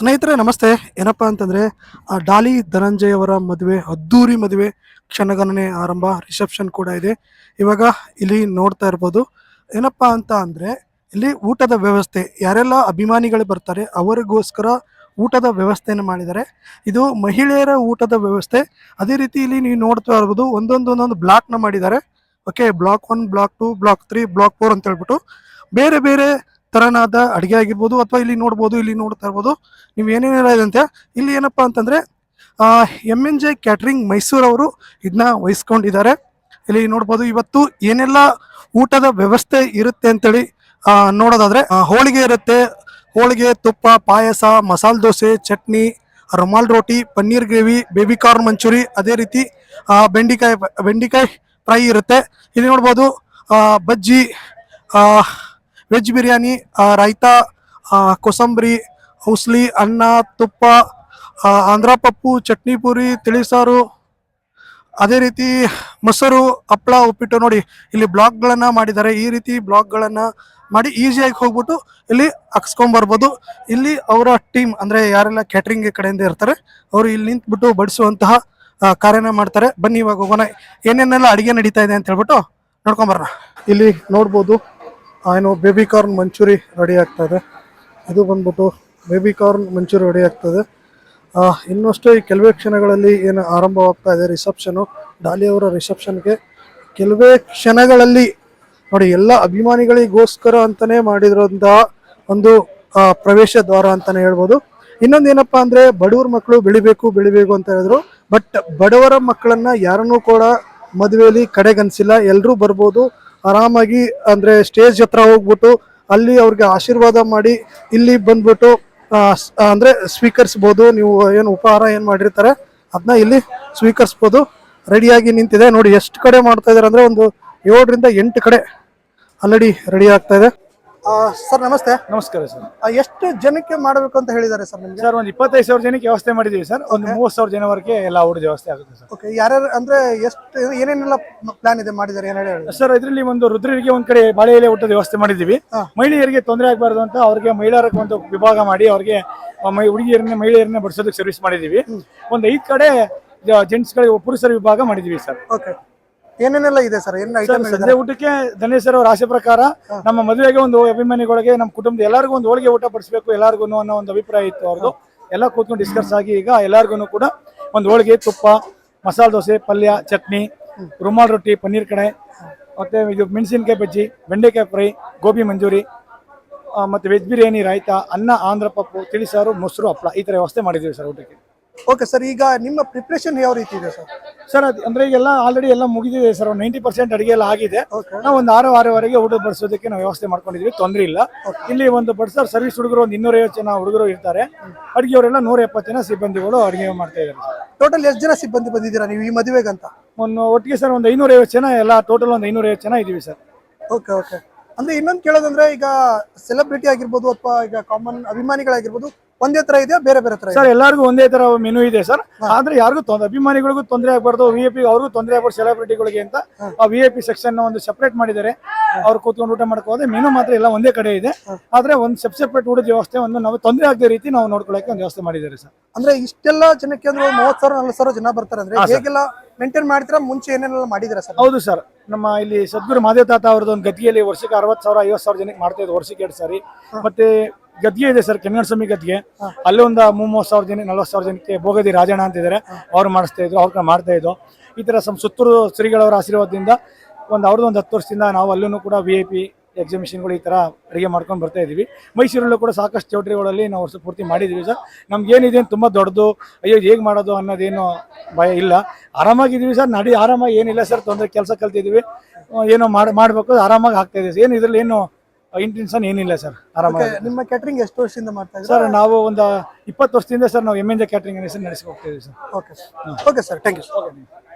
ಸ್ನೇಹಿತರೆ, ನಮಸ್ತೆ. ಏನಪ್ಪಾ ಅಂತಂದ್ರೆ ಡಾಲಿ ಧನಂಜಯ್ ಅವರ ಮದುವೆ, ಅದ್ದೂರಿ ಮದುವೆ ಕ್ಷಣಗಣನೆ ಆರಂಭ, ರಿಸೆಪ್ಷನ್ ಕೂಡ ಇದೆ. ಇವಾಗ ಇಲ್ಲಿ ನೋಡ್ತಾ ಇರ್ಬೋದು. ಏನಪ್ಪಾ ಅಂತ ಅಂದ್ರೆ, ಇಲ್ಲಿ ಊಟದ ವ್ಯವಸ್ಥೆ, ಯಾರೆಲ್ಲ ಅಭಿಮಾನಿಗಳು ಬರ್ತಾರೆ, ಅವರಿಗೋಸ್ಕರ ಊಟದ ವ್ಯವಸ್ಥೆಯನ್ನು ಮಾಡಿದ್ದಾರೆ. ಇದು ಮಹಿಳೆಯರ ಊಟದ ವ್ಯವಸ್ಥೆ. ಅದೇ ರೀತಿ ಇಲ್ಲಿ ನೀವು ನೋಡ್ತಾ ಇರ್ಬೋದು, ಒಂದೊಂದು ಒಂದೊಂದು ಬ್ಲಾಕ್ನ ಮಾಡಿದ್ದಾರೆ. Okay block one block two block three block four ಅಂತ ಹೇಳ್ಬಿಟ್ಟು. ಬೇರೆ ಬೇರೆ ತರನಾದ ಅಡುಗೆ ಆಗಿರ್ಬೋದು ಅಥವಾ ಇಲ್ಲಿ ನೋಡ್ಬೋದು, ಇಲ್ಲಿ ನೋಡ್ತಾ ಇರ್ಬೋದು. ನೀವು ಏನೇನೆಲ್ಲ ಇದೆ ಅಂತ ಇಲ್ಲಿ ಏನಪ್ಪ ಅಂತಂದ್ರೆ M N J catering Mysore ಅವರು ಇದನ್ನ ವಹಿಸ್ಕೊಂಡಿದ್ದಾರೆ. ಇಲ್ಲಿ ನೋಡ್ಬೋದು, ಇವತ್ತು ಏನೆಲ್ಲ ಊಟದ ವ್ಯವಸ್ಥೆ ಇರುತ್ತೆ ಅಂತೇಳಿ ನೋಡೋದಾದ್ರೆ ಹೋಳಿಗೆ ಇರುತ್ತೆ. ಹೋಳಿಗೆ, ತುಪ್ಪ, ಪಾಯಸ, masala dosa, chutney, rumal roti, paneer gravy, baby corn manchurian, ಅದೇ ರೀತಿ ಬೆಂಡಿಕಾಯಿ ಬೆಂಡಿಕಾಯಿ ಫ್ರೈ ಇರುತ್ತೆ. ಇಲ್ಲಿ ನೋಡ್ಬೋದು ಬಜ್ಜಿ ವೆಜ್ ಬಿರಿಯಾನಿ ರಾಯ್ತ ಕೋಸಂಬರಿ ಔಸ್ಲಿ ಅನ್ನ, ತುಪ್ಪ ಆಂಧ್ರ ಪಪ್ಪು, ಚಟ್ನಿ ಪೂರಿ ತಿಳಿಸಾರು ಅದೇ ರೀತಿ ಮೊಸರು ಹಪ್ಪಳ ಉಪ್ಪಿಟ್ಟು ನೋಡಿ ಇಲ್ಲಿ ಬ್ಲಾಗ್ಗಳನ್ನು ಮಾಡಿದ್ದಾರೆ. ಈ ರೀತಿ ಬ್ಲಾಗ್ಗಳನ್ನು ಮಾಡಿ ಈಸಿಯಾಗಿ ಹೋಗ್ಬಿಟ್ಟು ಇಲ್ಲಿ ಹಾಕ್ಸ್ಕೊಂಬರ್ಬೋದು ಇಲ್ಲಿ ಅವರ ಟೀಮ್ ಅಂದರೆ ಯಾರೆಲ್ಲ ಕ್ಯಾಟ್ರಿಂಗ್ ಕಡೆಯಿಂದ ಇರ್ತಾರೆ, ಅವರು ಇಲ್ಲಿ ನಿಂತ್ಬಿಟ್ಟು ಬಡಿಸುವಂತಹ ಕಾರ್ಯನ ಮಾಡ್ತಾರೆ. ಬನ್ನಿ ಇವಾಗ ಹೋಗೋಣ. ಏನೇನೆಲ್ಲ ಅಡುಗೆ ನಡೀತಾ ಇದೆ ಅಂತ ಹೇಳ್ಬಿಟ್ಟು ನೋಡ್ಕೊಂಬರೋಣ ಇಲ್ಲಿ ನೋಡ್ಬೋದು ಏನು ಬೇಬಿ ಕಾರ್ನ್ ಮಂಚೂರಿ ರೆಡಿ ಆಗ್ತಾ ಇದೆ ಇದು ಬಂದ್ಬಿಟ್ಟು ಬೇಬಿ ಕಾರ್ನ್ ಮಂಚೂರಿ ರೆಡಿ ಆಗ್ತದೆ. ಇನ್ನಷ್ಟು ಈ ಕೆಲವೇ ಕ್ಷಣಗಳಲ್ಲಿ ಏನು ಆರಂಭವಾಗ್ತಾ ಇದೆ ರಿಸೆಪ್ಷನು ಡಾಲಿ ಅವರ ರಿಸೆಪ್ಷನ್ಗೆ ಕೆಲವೇ ಕ್ಷಣಗಳಲ್ಲಿ ನೋಡಿ, ಎಲ್ಲ ಅಭಿಮಾನಿಗಳಿಗೋಸ್ಕರ ಅಂತಲೇ ಮಾಡಿರೋಂತಹ ಒಂದು ಪ್ರವೇಶ ದ್ವಾರ ಅಂತಾನೆ ಹೇಳ್ಬೋದು. ಇನ್ನೊಂದು ಏನಪ್ಪಾ ಅಂದ್ರೆ ಬಡವ್ರ ಮಕ್ಕಳು ಬೆಳಿಬೇಕು ಬೆಳಿಬೇಕು ಅಂತ ಹೇಳಿದ್ರು. ಬಟ್ ಬಡವರ ಮಕ್ಕಳನ್ನ ಯಾರನ್ನೂ ಕೂಡ ಮದುವೆಯಲ್ಲಿ ಕಡೆಗಣಿಸಿಲ್ಲ. ಎಲ್ಲರೂ ಬರ್ಬೋದು. ಆರಾಮಾಗಿ, ಅಂದರೆ ಸ್ಟೇಜ್ ಹತ್ರ ಹೋಗ್ಬಿಟ್ಟು ಅಲ್ಲಿ ಅವ್ರಿಗೆ ಆಶೀರ್ವಾದ ಮಾಡಿ, ಇಲ್ಲಿ ಬಂದ್ಬಿಟ್ಟು ಅಂದರೆ ಸ್ವೀಕರಿಸ್ಬೋದು. ನೀವು ಏನು ಉಪಹಾರ ಏನು ಮಾಡಿರ್ತಾರೆ ಅದನ್ನ ಇಲ್ಲಿ ಸ್ವೀಕರಿಸ್ಬೋದು. ರೆಡಿಯಾಗಿ ನಿಂತಿದೆ. ನೋಡಿ, ಎಷ್ಟು ಕಡೆ ಮಾಡ್ತಾ ಇದಾರೆ ಅಂದ್ರೆ ಒಂದು ಏಳರಿಂದ ಎಂಟು ಕಡೆ ಆಲ್ರೆಡಿ ರೆಡಿ ಆಗ್ತಾ ಇದೆ. ಸರ್ ನಮಸ್ತೆ. ನಮಸ್ಕಾರ ಸರ್. ಎಷ್ಟು ಜನಕ್ಕೆ ಮಾಡಬೇಕು ಅಂತ ಹೇಳಿದ್ದಾರೆ ಸರ್ ನಿಮ್ಗೆ? ಸರ್ ಒಂದು ಇಪ್ಪತ್ತೈದು ಸಾವಿರ ಜನಕ್ಕೆ ವ್ಯವಸ್ಥೆ ಮಾಡಿದ್ದೀವಿ ಸರ್. ಒಂದು ಮೂವತ್ತು ಸಾವಿರ ಜನವರೆಗೆ ಎಲ್ಲ ಊಟದ ವ್ಯವಸ್ಥೆ ಆಗುತ್ತೆ ಸರ್. ಓಕೆ ಯಾರ್ಯಾರು ಅಂದ್ರೆ ಎಷ್ಟು ಏನೇನೆಲ್ಲ ಪ್ಲಾನ್ ಇದೆ ಮಾಡಿದ್ದಾರೆ? ಏನು ಹೇಳಿ ಸರ್ ಇದರಲ್ಲಿ ಒಂದು ರುದ್ರರಿಗೆ ಒಂದ್ ಕಡೆ ಬಾಳೆ ಎಲೆ ಊಟದ ವ್ಯವಸ್ಥೆ ಮಾಡಿದ್ದೀವಿ. ಮಹಿಳೆಯರಿಗೆ ತೊಂದರೆ ಆಗಬಾರ್ದು ಅಂತ ಅವ್ರಿಗೆ ಮಹಿಳೆಯರಿಗೆ ಒಂದು ವಿಭಾಗ ಮಾಡಿ ಅವ್ರಿಗೆ ಹುಡುಗಿಯರನ್ನ ಮಹಿಳೆಯರನ್ನ ಬಡಿಸೋದಕ್ಕೆ ಸರ್ವಿಸ್ ಮಾಡಿದ್ದೀವಿ. ಒಂದು ಐದು ಕಡೆ ಜೆಂಟ್ಸ್ಗಳಿಗೆ ಪುರುಷರ ವಿಭಾಗ ಮಾಡಿದ್ದೀವಿ ಸರ್. ಓಕೆ ಏನೇನೆಲ್ಲ ಇದೆ ಸರ್? ಏನು ಸರ್ ಐಟಮ್ ಸಂಜೆ ಊಟಕ್ಕೆ ಧನೇಶ್ವರ ಅವರ ಆಸೆ ಪ್ರಕಾರ ನಮ್ಮ ಮದುವೆಗೆ ಒಂದು ಅಭಿಮಾನಿಗಳಿಗೆ ನಮ್ಮ ಕುಟುಂಬದ ಎಲ್ಲರಿಗೂ ಒಂದು ಹೋಳಿಗೆ ಊಟ ಪಡಿಸಬೇಕು ಎಲ್ಲರಿಗೂ ಅನ್ನೋ ಒಂದು ಅಭಿಪ್ರಾಯ ಇತ್ತು ಅವ್ರದ್ದು. ಎಲ್ಲ ಕೂತ್ಕೊಂಡು ಡಿಸ್ಕಸ್ ಆಗಿ ಈಗ ಎಲ್ಲರಿಗೂ ಕೂಡ ಒಂದು ಹೋಳಿಗೆ ತುಪ್ಪ ಮಸಾಲ ದೋಸೆ ಪಲ್ಯ ಚಟ್ನಿ ರುಮಾಲ್ ರೊಟ್ಟಿ ಪನ್ನೀರ್ ಕಡೆ ಮತ್ತೆ ಇದು ಮೆಣಸಿನಕಾಯಿ ಬಜ್ಜಿ ಬೆಂಡೆಕಾಯಿ ಫ್ರೈ ಗೋಬಿ ಮಂಜೂರಿ ಮತ್ತೆ ವೆಜ್ ಬಿರಿಯಾನಿ ರಾಯ್ತಾ ಅನ್ನ ಆಂಧ್ರ ಪಪ್ಪು ತಿಳಿಸಾರು ಮೊಸರು ಹಪ್ಪಳ ಈ ತರ ವ್ಯವಸ್ಥೆ ಮಾಡಿದೀವಿ ಸರ್ ಊಟಕ್ಕೆ. ಓಕೆ ಸರ್ ಈಗ ನಿಮ್ಮ ಪ್ರಿಪ್ರೇಷನ್ ಯಾವ ರೀತಿ ಇದೆ ಸರ್ ಸರ್ ಅದು ಅಂದ್ರೆ ಈಗೆಲ್ಲ ಆಲ್ರೆಡಿ ಎಲ್ಲ ಮುಗಿದಿದೆ ಸರ್ ಒಂದು ನೈಂಟಿ ಪರ್ಸೆಂಟ್ ಅಡಿಗೆ ಎಲ್ಲ ಆಗಿದೆ ನಾವು ಒಂದು ಆರು ಆರೂವರೆಗೆ ಊಟ ಬಡಿಸೋದಕ್ಕೆ ನಾವು ವ್ಯವಸ್ಥೆ ಮಾಡ್ಕೊಂಡಿದ್ವಿ ತೊಂದರೆ ಇಲ್ಲ. ಇಲ್ಲಿ ಒಂದು ಬಡ್ಸರ್ ಸರ್ವಿಸ್ ಹುಡುಗರು ಒಂದು ಇನ್ನೂರೈವತ್ತು ಜನ ಹುಡುಗರು ಇರ್ತಾರೆ. ಅಡುಗೆಯವರೆಲ್ಲ ನೂರ ಎಪ್ಪತ್ತು ಜನ ಸಿಬ್ಬಂದಿಗಳು ಅಡುಗೆ ಮಾಡ್ತಾ ಇದ್ದಾರೆ ಟೋಟಲ್ ಎಷ್ಟು ಜನ ಸಿಬ್ಬಂದಿ ಬಂದಿದ್ದೀರಾ ನೀವು ಈ ಮದುವೆಗಂತ? ಒಂದು ಒಟ್ಟಿಗೆ ಸರ್ ಒಂದು ಐನೂರೈವತ್ತು ಜನ ಎಲ್ಲ ಟೋಟಲ್ ಒಂದು ಐನೂರೈವತ್ತು ಜನ ಇದ್ದೀವಿ ಸರ್. ಓಕೆ ಓಕೆ ಅಂದ್ರೆ ಇನ್ನೊಂದು ಕೇಳೋದಂದ್ರೆ ಈಗ ಸೆಲೆಬ್ರಿಟಿ ಆಗಿರ್ಬೋದು ಅಥವಾ ಈಗ ಕಾಮನ್ ಅಭಿಮಾನಿಗಳಾಗಿರ್ಬೋದು ಒಂದೇ ತರ ಇದೆಯಾ? ಬೇರೆ ಬೇರೆ ತರ ಸರ್ ಎಲ್ಲರಿಗೂ ಒಂದೇ ತರ ಮೆನು ಇದೆ ಸರ್. ಆದ್ರೆ ಯಾರಿಗೂ ತೊಂದ್ರೆ ಅಭಿಮಾನಿಗಳಿಗೂ ತೊಂದರೆ ಆಗ್ಬಾರ್ದು. ವಿ ಎ ಪಿ ಅವ್ರಿಗೂ ತೊಂದರೆ ಆಗ್ಬಾರ್ದು ಸೆಲೆಬ್ರಿಟಿಗಳಿಗೆ ಅಂತ. ಆ ವಿ ಎ ಪಿ ಸೆಕ್ಷನ್ ಒಂದು ಸೆಪರೇಟ್ ಮಾಡಿದ್ದಾರೆ. ಅವ್ರು ಕೂತ್ಕೊಂಡು ಊಟ ಮಾಡ್ಕೋದೆ ಮೆನು ಮಾತ್ರ ಎಲ್ಲ ಒಂದೇ ಕಡೆ ಇದೆ. ಆದ್ರೆ ಒಂದು ಸೆಪ್ ಸೆಪರೇಟ್ ಊಟದ ವ್ಯವಸ್ಥೆ ಒಂದು ನಾವು ತೊಂದರೆ ಆಗದ ರೀತಿ ನಾವು ನೋಡ್ಕೊಳ್ಳೋಕೆ ಒಂದು ವ್ಯವಸ್ಥೆ ಮಾಡಿದ್ದಾರೆ ಸರ್. ಅಂದ್ರೆ ಇಷ್ಟೆಲ್ಲ ಜನಕ್ಕೆ ಅಂದ್ರೆ ಮೂವತ್ತು ಸಾವಿರ ನಲ್ವತ್ತು ಸಾವಿರ ಜನ ಬರ್ತಾರೆ ಅಂದ್ರೆ ಹೇಗೆಲ್ಲ ಮೇಂಟೈನ್ ಮಾಡ್ತೀರಾ ಮುಂಚೆ ಏನೇನೆಲ್ಲ ಮಾಡಿದಿರಾ ಸರ್? ಹೌದು ಸರ್. ನಮ್ಮ ಇಲ್ಲಿ ಸದ್ಗುರು ಮಾದೇವ್ ತಾತ ಅವ್ರದ್ದು ಒಂದು ಗದ್ಗೆಯಲ್ಲಿ ವರ್ಷಕ್ಕೆ ಅರವತ್ತು ಸಾವಿರ ಐವತ್ತು ಸಾವಿರ ಜನಕ್ಕೆ ಮಾಡ್ತಾ ಇದ್ದು ವರ್ಷಕ್ಕೆ ಎರಡು ಸಾರಿ. ಮತ್ತೆ ಗದ್ಗೆ ಇದೆ ಸರ್ ಕೆನ್ನಡ ಸ್ವಾಮಿ ಗದ್ಗೆ. ಅಲ್ಲೊಂದು ಒಂದು ಮೂವತ್ತು ಸಾವಿರ ಜನ ನಲ್ವತ್ತು ಸಾವಿರ ಜನಕ್ಕೆ ಭೋಗದಿ ರಾಜಣ್ಣ ಅಂತಿದ್ದಾರೆ ಅವ್ರು ಮಾಡಿಸ್ತಾ ಇದ್ರು ಅವ್ರ ಮಾಡ್ತಾ ಇದ್ದು ಈ ತರ ಸಮ್ ಸುತ್ತೂರು ಶ್ರೀಗಳವರ ಆಶೀರ್ವಾದದಿಂದ ಒಂದು ಅವ್ರದ್ದು ಒಂದು ಹತ್ತು ವರ್ಷದಿಂದ ನಾವು ಅಲ್ಲೂ ಕೂಡ ವಿ ಐ ಪಿ ಎಕ್ಸಿಬಿಷನ್ಗಳು ಈ ಥರ ಅಡುಗೆ ಮಾಡ್ಕೊಂಡು ಬರ್ತಾ ಇದ್ದೀವಿ. ಮೈಸೂರಲ್ಲೂ ಕೂಡ ಸಾಕಷ್ಟು ಚೌಟ್ರಿಗಳಲ್ಲಿ ನಾವು ವರ್ಷ ಪೂರ್ತಿ ಮಾಡಿದ್ದೀವಿ ಸರ್. ನಮ್ಗೆ ಏನಿದೆ ತುಂಬ ದೊಡ್ಡದು ಅಯ್ಯೋ ಹೇಗೆ ಮಾಡೋದು ಅನ್ನೋದೇನು ಭಯ ಇಲ್ಲ. ಆರಾಮಾಗಿದ್ದೀವಿ ಸರ್. ನಡಿ ಆರಾಮಾಗಿ ಏನಿಲ್ಲ ಸರ್. ತೊಂದರೆ ಕೆಲಸ ಕಲ್ತಿದ್ದೀವಿ. ಏನೋ ಮಾಡಿ ಮಾಡಬೇಕು ಆರಾಮಾಗಿ ಆಗ್ತಾ ಸರ್. ಏನು ಇದರಲ್ಲಿ ಏನು ಇಂಟೆನ್ಷನ್ ಏನಿಲ್ಲ ಸರ್. ಆರಾಮಾಗಿ ನಿಮ್ಮ ಕ್ಯಾಟ್ರಿಂಗ್ ಎಷ್ಟು ವರ್ಷದಿಂದ ಮಾಡ್ತಾ ಇದ್ದೀವಿ ಸರ್ ನಾವು ಒಂದು ಇಪ್ಪತ್ತು ವರ್ಷದಿಂದ ಸರ್ ನಾವು ಎಂ ಎನ್ ಜೆ ಕ್ಯಾಟ್ರಿಂಗ್ ಹೆಸರು ನಡೆಸಿ ಹೋಗ್ತಾ ಇದ್ದೀವಿ sir. Okay okay sir thank you